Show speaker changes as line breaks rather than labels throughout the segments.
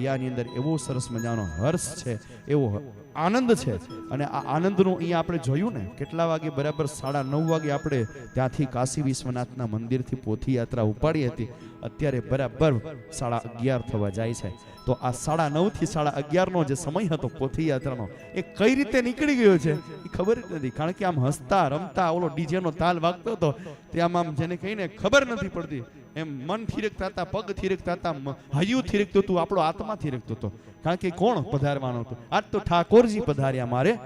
હૈયાની અંદર એવો સરસ મજાનો હર્ષ છે, એવો આનંદ છે. અને આ આનંદનું અહીંયા આપણે જોયું ને, કેટલા વાગે બરાબર સાડા નવ વાગે આપણે ત્યાંથી કાશી વિશ્વનાથના મંદિરથી પોથી યાત્રા ઉપાડી હતી. અત્યારે બરાબર સાડા અગિયાર થવા જાય છે. તો આ સાડા નવથી સાડા અગિયારનો જે સમય હતો પોથી યાત્રાનો એ કઈ રીતે નીકળી ગયો છે? એ ખબર જ નથી. કારણ કે આમ હસતા, રમતા, ઓલો ડીજેનો તાલ વાગતો હતો તે આમ આમ જેને કહીને ખબર નથી પડતી. એમ મન થીરકતા હતા, પગ થિરકતા હતા હૈયું થિરકતું હતું, આપણો આત્મા થિરકતો હતો. કારણ કે કોણ પધારવાનો હતો? આજ તો ઠાકોરજી પધાર્યા મારે.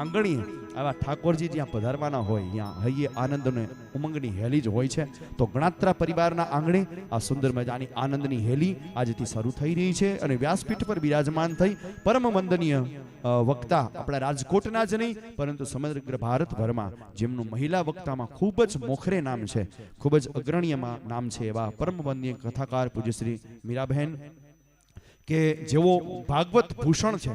આંગણીએ આવા ઠાકોરજી જ્યાં પધારવાના હોય, ત્યાં હૈયે આનંદ ઉમંગની હેલી જ હોય છે. તો ગણાત્રા પરિવારના આંગણે આ સુંદર મજાની આનંદની હેલી આજથી શરૂ થઈ રહી છે અને વ્યાસપીઠ પર બિરાજમાન થઈ પરમ વંદનીય વક્તા આપણા રાજકોટના જ નહીં, પરંતુ સમગ્ર ભારતભરમાં જેમનું મહિલા વક્તામાં ખૂબ જ મોખરે નામ છે, ખૂબ જ અગ્રણીયમાં નામ છે એવા પરમ વંદનીય કથાકાર પૂજ્ય શ્રી મીરાબહેન કે જેઓ ભાગવત ભૂષણ છે.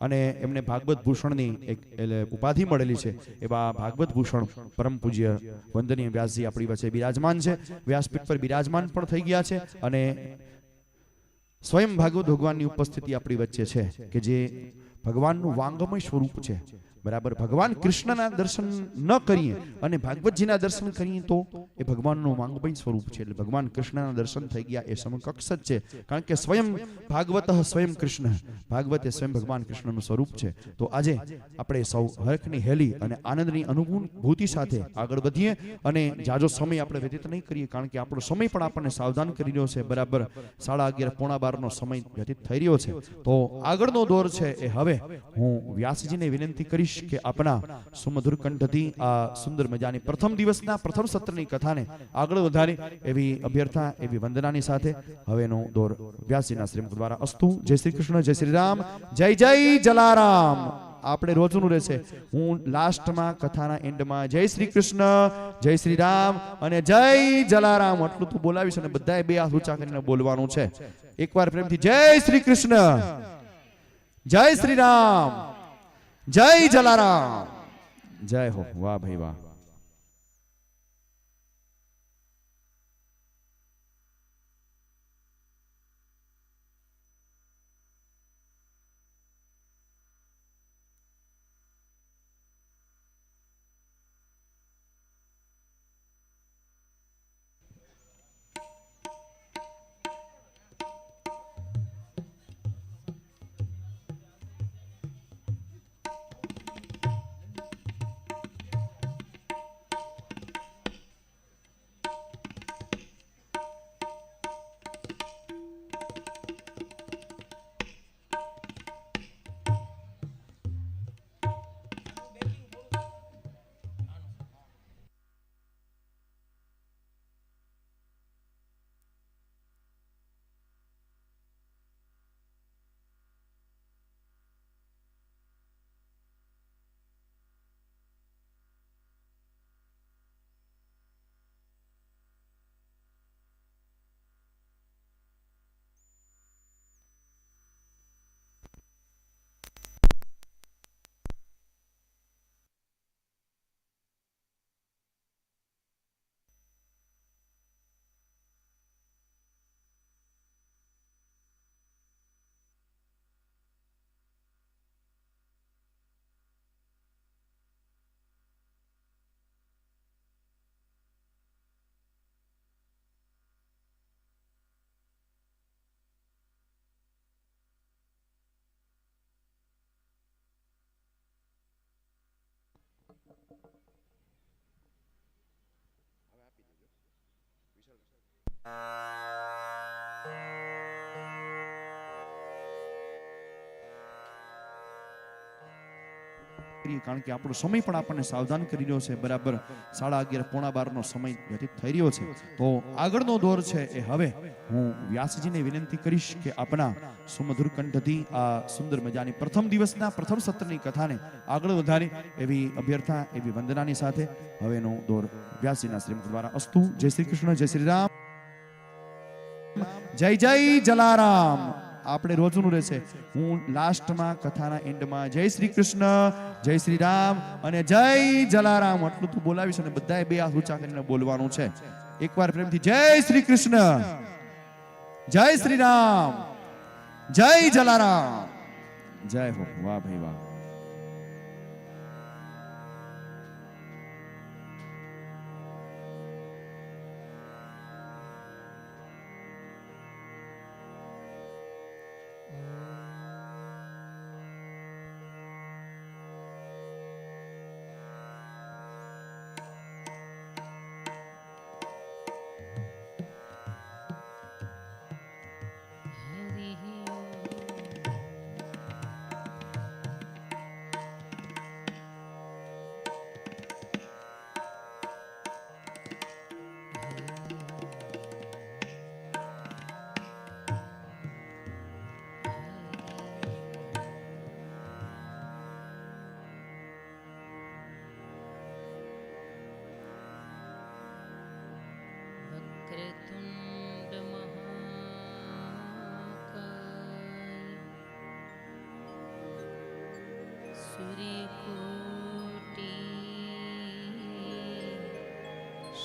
અને એમને ભાગવત ભૂષણની એક, એટલે ઉપાધિ મળેલી છે. એવા ભાગવત ભૂષણ, પરમ પૂજ્ય વંદનીય વ્યાસજી આપણી વચ્ચે બિરાજમાન છે. વ્યાસપીઠ પર બિરાજમાન પણ થઈ ગયા છે અને સ્વયં ભાગવત ભગવાનની ઉપસ્થિતિ આપણી વચ્ચે છે કે જે ભગવાનનું વાંગમય સ્વરૂપ છે. બરાબર? ભગવાન કૃષ્ણના દર્શન ન કરીએ અને ભાગવતજીના દર્શન કરીએ તો એ ભગવાનનું વાંગમય સ્વરૂપ છે. એટલે ભગવાન કૃષ્ણના દર્શન થઈ ગયા એ સમકક્ષ જ છે. કારણ કે સ્વયં ભાગવત સ્વયં કૃષ્ણ. ભાગવત એ સ્વયં ભગવાન કૃષ્ણનું સ્વરૂપ છે. તો આજે આપણે સૌ હરખની હેલી અને આનંદની અનુભૂતિ સાથે આગળ વધીએ અને જાજો સમય આપણે વ્યતીત નહીં કરીએ કારણ કે આપણો સમય પણ આપણને સાવધાન કરી રહ્યો છે. બરાબર? સાડા અગિયાર પોણા બારનો સમય વ્યતીત થઈ રહ્યો છે. તો આગળનો દોર છે એ હવે હું વ્યાસજીને વિનંતી કરીશ કે આપણા સુમધુર કંઠથી આ સુંદર મજાની પ્રથમ દિવસના પ્રથમ સત્રની કથાને આગળ વધારે એવી અભ્યર્થના એવી વંદનાની સાથે હવેનો દોર વ્યાસજીના શ્રીમુખ દ્વારા અસ્તુ. જય શ્રી કૃષ્ણ, જય શ્રી રામ. જય જય જલારામ. આપણે રોજનું રહેશે. હું લાસ્ટમાં કથાના એન્ડમાં જય શ્રી કૃષ્ણ, જય શ્રી રામ અને જય જલારામ આટલું તું બોલાવીશ અને બધાએ બે હાથ ઊંચા કરીને બોલવાનું છે. એકવાર પ્રેમથી જય શ્રી કૃષ્ણ. જય શ્રી રામ જય જલારામ. જય હો. વાહ ભાઈ વાહ. કારણ કે આપણો સમય પણ આપણને સાવધાન કરી રહ્યો છે. બરાબર, સાડા અગિયાર, પોણા બારનો સમય વ્યતીત થઈ રહ્યો છે. તો આગળનો દોર છે એ હવે હું વ્યાસજીને વિનંતી કરીશ કે આપણા સુમધુર કંઠથી આ સુંદર મજાની પ્રથમ દિવસના, પ્રથમ સત્રની કથાને આગળ વધારે એવી અભ્યર્થના એવી વંદનાની સાથે હવેનો દોર વ્યાસજીના શ્રીમુખ દ્વારા અસ્તુ. જય શ્રી કૃષ્ણ, જય શ્રી રામ. જય જય જલારામ. આપણે રોજનું રહેશે. હું લાસ્ટમાં કથાના એન્ડમાં જય શ્રી કૃષ્ણ, જય શ્રી રામ અને જય જલારામ. આટલું તું બોલાવીશ અને બધાએ બે હાથ ઊંચા કરીને બોલવાનું છે. એકવાર પ્રેમથી જય શ્રી કૃષ્ણ, જય શ્રી રામ, જય જલારામ. જય હો. વાહ ભાઈ, વાહ.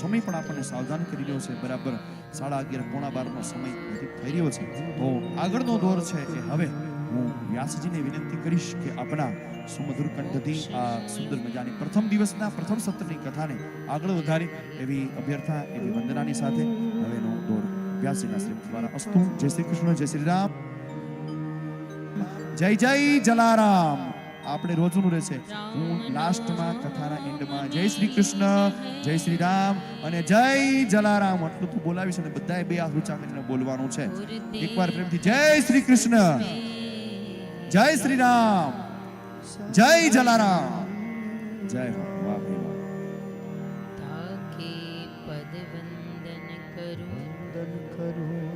સમય પણ આપણને સાવધાન કરી રહ્યો છે. બરાબર? સાડા અગિયાર, પોણા બારનો સમય થઈ રહ્યો છે. તો આગળનો દોર છે કે હવે હું વ્યાસજીને વિનંતી કરીશ કે આપણા સુમધુર કંઠથી આ સુંદર મજાની પ્રથમ દિવસના પ્રથમ સત્રની કથાને આગળ વધારી એવી અભ્યર્થના એવી વંદનાની સાથે હવેનો દોર વ્યાસજીના શ્રી દ્વારા અસ્તુ. જય શ્રી કૃષ્ણ, જય શ્રી રામ. જય જય જલારામ. આપણે રોજનું રહેશે. હું લાસ્ટમાં કથાના એન્ડમાં જય શ્રી કૃષ્ણ જય શ્રી રામ અને જય જલારામ આટલું તું બોલાવીશ અને બધાએ બે હાથ ઊંચા કરીને બોલવાનું છે. એકવાર પ્રેમથી જય શ્રી કૃષ્ણ જય શ્રી રામ જય જલારામ. જય હો વાહ ભાઈ વાહ.
તાકે પદવંદન કરું. જય